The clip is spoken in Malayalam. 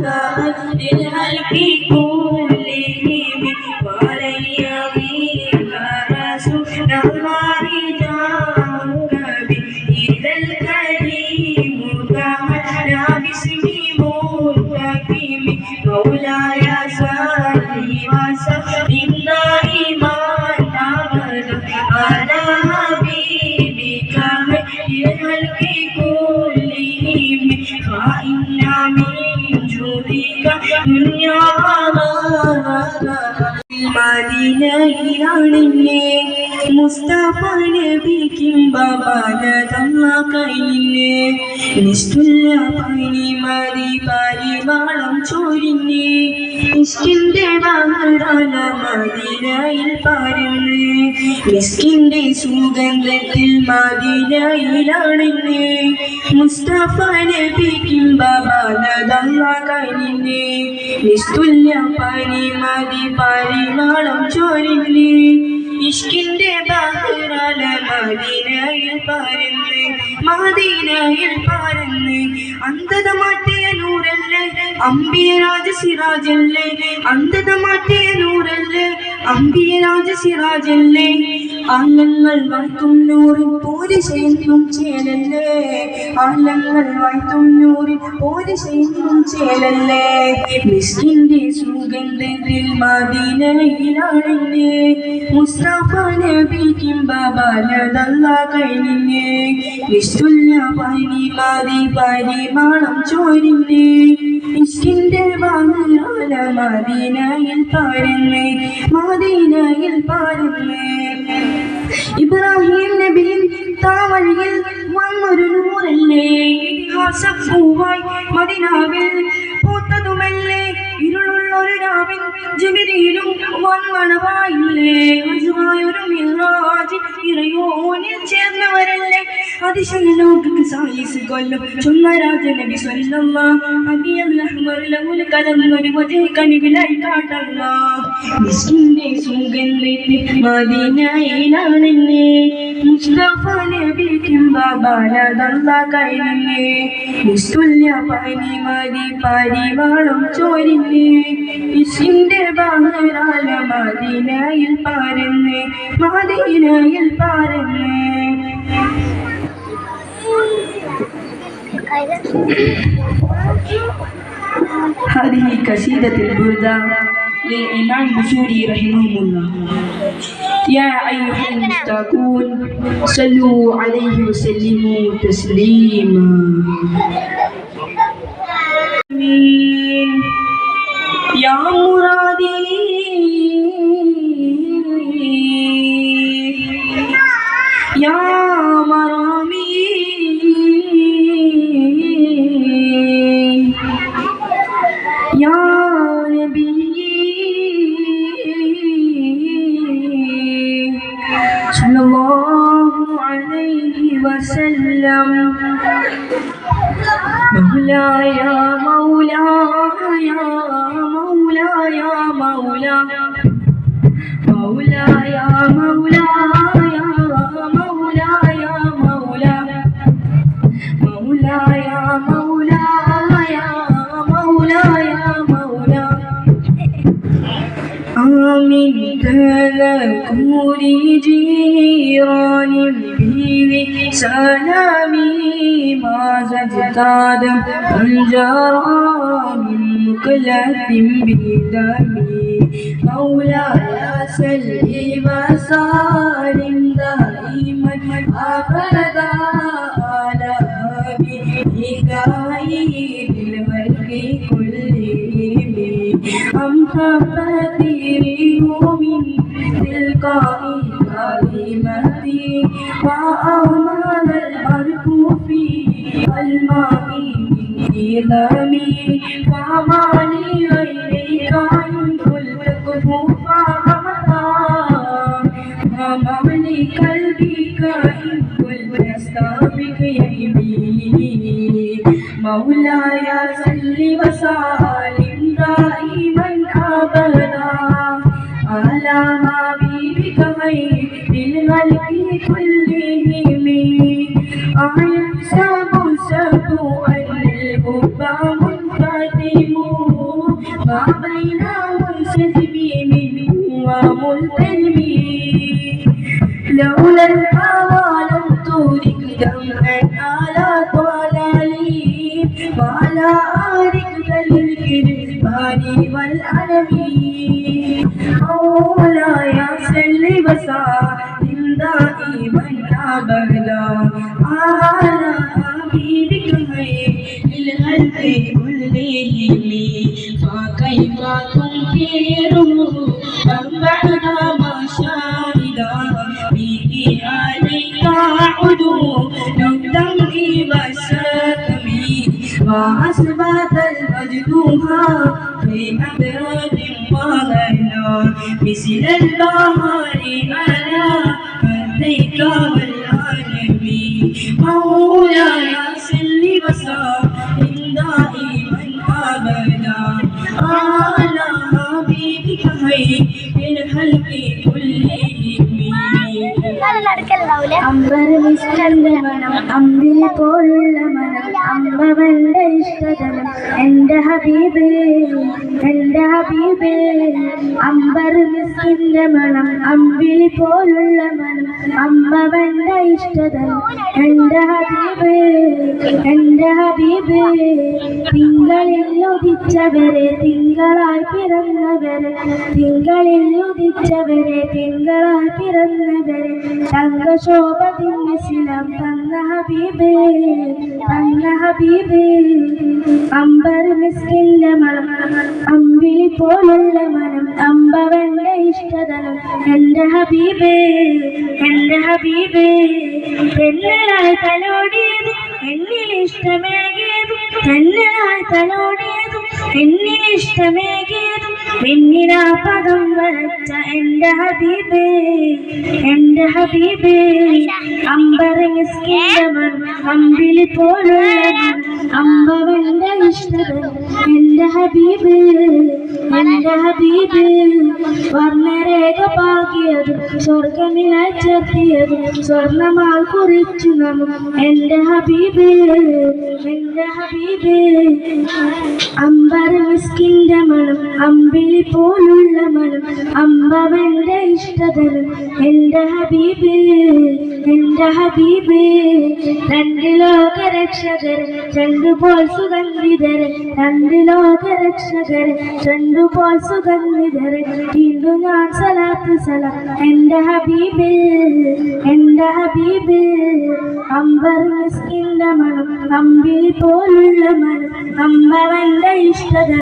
Ah, in the heart of people. മദീനയിലാണെന്നെ Mustafa നബിക്കും ബാബാന തമ്മ കയ്യിന്നെ നിഷ്ഠുല്ല പണി മറി പാരി വാളം ചോരിന്നെ മിസ്കിന്റെ വാങ്ങാന മദീനയിൽ പാരുന്ന്. മിസ്കിന്റെ സുഗന്ധത്തിൽ മദീനയിലാണെന്നെ മുസ്തഫ നബിക്കും ബാബാന തന്ന നിസ്തുല്യ നിഷ്ഠുല്ല പനി മതി പരിമാളം ചോരിന്നെ ഇഷ്കിന്റെ ബഹ്റാല മദീനയിൽ പരന്ന് മദീനയിൽ പരന്ന്. അന്ധത മാറ്റിയ നൂറല്ലേ അമ്പിയ രാജ സിറാജല്ലേ. അന്ധത മാറ്റിയ നൂറല്ലേ അമ്പിയ രാജ സിറാജല്ലേ. ആലങ്ങൾ വാഴ്ത്തും നൂറിൽ പോരി ചേലല്ലേ? അംഗങ്ങൾ വാഴ്ത്തും നൂറിൽ പോരി ചേലല്ലേ? മിസ്കിന്റെ സുഗന്ധത്തിൽ മദീനയിലാണെന്നെ. മുസ്തഫ നബിക്കും ബാബാലതല്ല കഴിഞ്ഞെ. നിസ്തുല്യ പനി പാതി പരിമാണം ചോരിഞ്ഞെ ഇഷ്കിന്റെ വാങ്ങാല മദീനയിൽ പാരുന്നേ മദീനയിൽ പാരുന്നേ ഇബ്രാഹിം നബിയും താവഴിയിൽ വന്നൊരു നൂറല്ലേ? ഇതിഹാസൂവായി മദിനാവിൽ പൂത്തതുമല്ലേ? ഇരുളുള്ളൊരു രാവിൻ ജമിരിയിലും വന്നണവായില്ലേ? ഒരു മിറാജ് ഇറയോനിൽ ചേർന്നവരല്ലേ? അതിശയ ലോകക്ക് സായിസ് കൊല്ലും. ചൊന്നരാജ നബി സ്വല്ലല്ലാ അബിയൽ അഹ്മർ ലഹുൽ കലന്നൊരു വജഹ കനിവിലായി കാട്ടല്ല. മിസ്കിന്റെ സുഗന്ധത്തിൽ മദീനയിലാണെന്നെ. മുസ്തഫ നബിക്കും ബാബാലതല്ല നിസ്തുല്യ പനി മതി പരിവാളം ചോരിന്നെ. ഇസിന്റെ ബാഹരാല മദീനയിൽ പാരുന്നേ മദീനയിൽ പാരുന്നേ. هذه قصيدة البردة للإمام بشوري رحمه الله. يا أيها المشتاقون صلوا عليه وسلموا تسليما. آمين. يا Ya Rabbi sallallahu aleyhi ve sellem. Mevla ya Mevla ya Mevla ya Mevla Mevla ya Mevla من تذكر جيران به سلامي ما زدتاد من جرى من مكلف بدمي مولاي سلم سالم دائما أبدا أم تبتغيه من تلقاء كلمتي وأعمال البرق في الماء من إلمي فما ما بين منسجم منه وملتزم لولا الهوى لم تورك دمعا على ضلالي وعلى آلك للكرمان والعالمين مولاي صل وسلم دائما أبدا. على حبيبك خير الخلق كلهم فكيف تنكره بعد ما شاهدا به عليك عدو. للدمع والشتم وأثبت المجدوها في أبراد وغلا مثل البحر على والعالمين مولاي صل وسلم دائما أبدا على حبيبك خير الخلق كلهم അമ്പരമിഷ്ടന്റെ മണം അമ്പിളി പോലുള്ള മനം അമ്പവന്റെ ഇഷ്ടതനം എന്റെ ഹബീബേ എന്റെ ഹബീബേ. അമ്പരമിസ്കിന്റെ മണം അമ്പിളി പോലുള്ള മനം. അമ്മവന്റെ ഇഷ്ടതനം എന്റെ ഹബീബേ എന്റെ ഹബീബേ. തിങ്കളിൽ ഉദിച്ചവരെ തിങ്കളായി പിറന്നവരെ. തിങ്കളിൽ ഉദിച്ചവരെ തിങ്കളായി പിറന്നവരെ. തങ്കശോഭ തിന്നിസിലം തന്ന ഹബീബേ തന്ന ഹബീബേ അമ്പർ മിസ്കിന്റെ മണം അമ്പിളി പോലുള്ള മനം അമ്പവന്റെ ഇഷ്ടതനം എന്റെ ഹബീബേ എന്റെ ഹബീബേ തെന്നലായി തലോടിയത് എന്നിൽ ഇഷ്ടമേകിയതും തെന്നലായി തലോടിയതും എന്നിൽ ഇഷ്ടമേകിയതും എന്നിലാ പദം വരച്ച എന്റെ ഹബീബേ എന്റെ ഹബീബേ അമ്പര മണം അമ്പിളി പോലുള്ള മണം അമ്പവന്റെ ഇഷ്ടതൻ എന്റെ ഹബീബ്. എന്റെ ഹബീബ് വർണരേഖ പാകിയതും സ്വർഗമിലായി സ്വർണമാൽ കുറിച്ചു നാം എന്റെ ഹബീബ് എന്റെ ഹബീബ് അമ്പര മിസ്കിന്റെ മണം അമ്പിളി പോലുള്ള മണം അമ്പവന്റെ ഇഷ്ടതനം എന്റെ ഹബീബ് എന്റെ ഹബീബ് രണ്ട് ലോക രക്ഷകർ രണ്ടുപോൽ സുഗന്ധിതർ രണ്ട് ലോക രക്ഷകർ രണ്ടുപോൽ സുഗന്ധിതർ വീണ്ടും ഞാൻ സലാത്ത് സലാം. എന്റെ ഹബീബിൽ എന്റെ ഹബീബിൽ അമ്പർ മിസ്കിന്റെ മണം. അമ്പിൽ പോലുള്ള മണം അമ്പവന്റെ ഇഷ്ടത